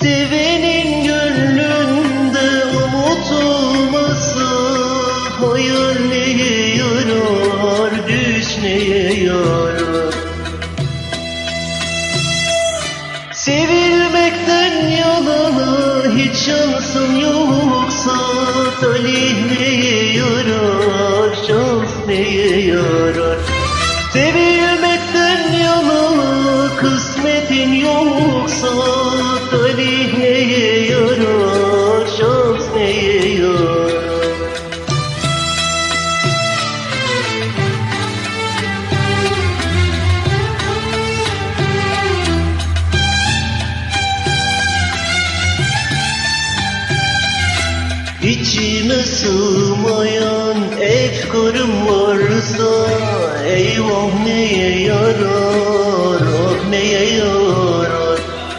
Sevenin gönlünde umut olmasa Hayal neye yarar, düş neye yarar Sevilmekten yana hiç şansım yoksa. Talih neye yarar, şans neye yarar Sevilmekten yana kısmetin yoksa İçime sığmayan efkarım varsa Eyvah neye yarar,